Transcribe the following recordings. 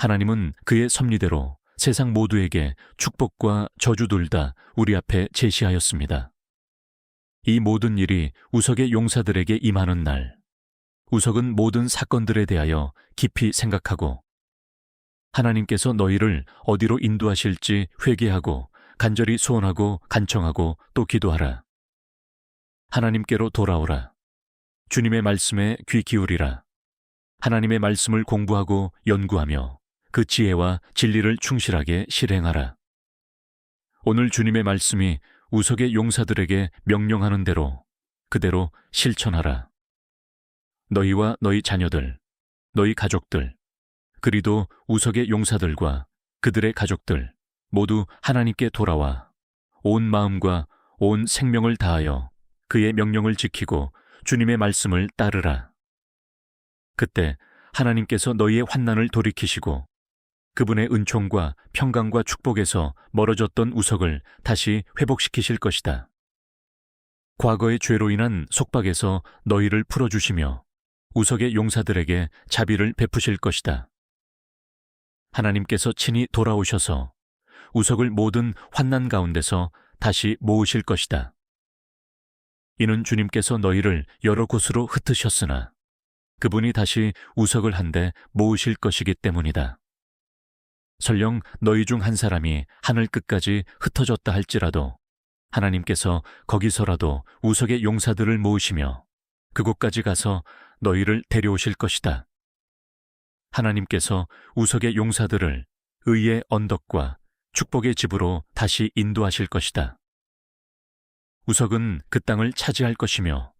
하나님은 그의 섭리대로 세상 모두에게 축복과 저주 둘 다 우리 앞에 제시하였습니다. 이 모든 일이 우석의 용사들에게 임하는 날, 우석은 모든 사건들에 대하여 깊이 생각하고 하나님께서 너희를 어디로 인도하실지 회개하고 간절히 소원하고 간청하고 또 기도하라. 하나님께로 돌아오라. 주님의 말씀에 귀 기울이라. 하나님의 말씀을 공부하고 연구하며 그 지혜와 진리를 충실하게 실행하라. 오늘 주님의 말씀이 우석의 용사들에게 명령하는 대로 그대로 실천하라. 너희와 너희 자녀들, 너희 가족들, 그리도 우석의 용사들과 그들의 가족들 모두 하나님께 돌아와 온 마음과 온 생명을 다하여 그의 명령을 지키고 주님의 말씀을 따르라. 그때 하나님께서 너희의 환난을 돌이키시고 그분의 은총과 평강과 축복에서 멀어졌던 우석을 다시 회복시키실 것이다. 과거의 죄로 인한 속박에서 너희를 풀어주시며 우석의 용사들에게 자비를 베푸실 것이다. 하나님께서 친히 돌아오셔서 우석을 모든 환난 가운데서 다시 모으실 것이다. 이는 주님께서 너희를 여러 곳으로 흩으셨으나 그분이 다시 우석을 한데 모으실 것이기 때문이다. 설령 너희 중 한 사람이 하늘 끝까지 흩어졌다 할지라도 하나님께서 거기서라도 우석의 용사들을 모으시며 그곳까지 가서 너희를 데려오실 것이다. 하나님께서 우석의 용사들을 의의 언덕과 축복의 집으로 다시 인도하실 것이다. 우석은 그 땅을 차지할 것이며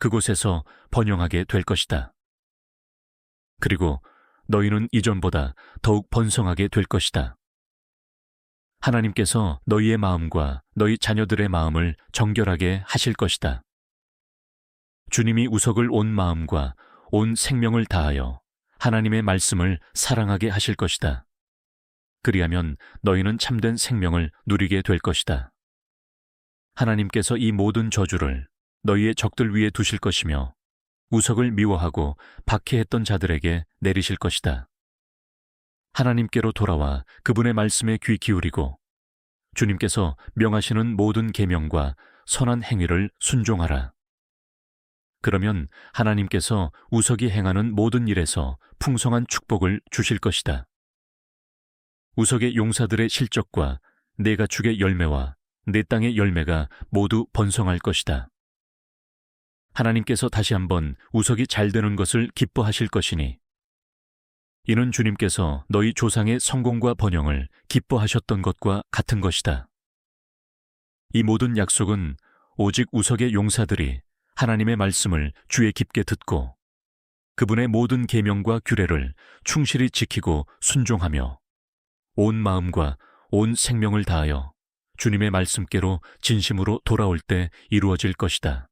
그곳에서 번영하게 될 것이다. 그리고 너희는 이전보다 더욱 번성하게 될 것이다. 하나님께서 너희의 마음과 너희 자녀들의 마음을 정결하게 하실 것이다. 주님이 우석을 온 마음과 온 생명을 다하여 하나님의 말씀을 사랑하게 하실 것이다. 그리하면 너희는 참된 생명을 누리게 될 것이다. 하나님께서 이 모든 저주를 너희의 적들 위에 두실 것이며 우석을 미워하고 박해했던 자들에게 내리실 것이다. 하나님께로 돌아와 그분의 말씀에 귀 기울이고 주님께서 명하시는 모든 계명과 선한 행위를 순종하라. 그러면 하나님께서 우석이 행하는 모든 일에서 풍성한 축복을 주실 것이다. 우석의 용사들의 실적과 내 가축의 열매와 내 땅의 열매가 모두 번성할 것이다. 하나님께서 다시 한번 우석이 잘 되는 것을 기뻐하실 것이니 이는 주님께서 너희 조상의 성공과 번영을 기뻐하셨던 것과 같은 것이다. 이 모든 약속은 오직 우석의 용사들이 하나님의 말씀을 주의 깊게 듣고 그분의 모든 계명과 규례를 충실히 지키고 순종하며 온 마음과 온 생명을 다하여 주님의 말씀께로 진심으로 돌아올 때 이루어질 것이다.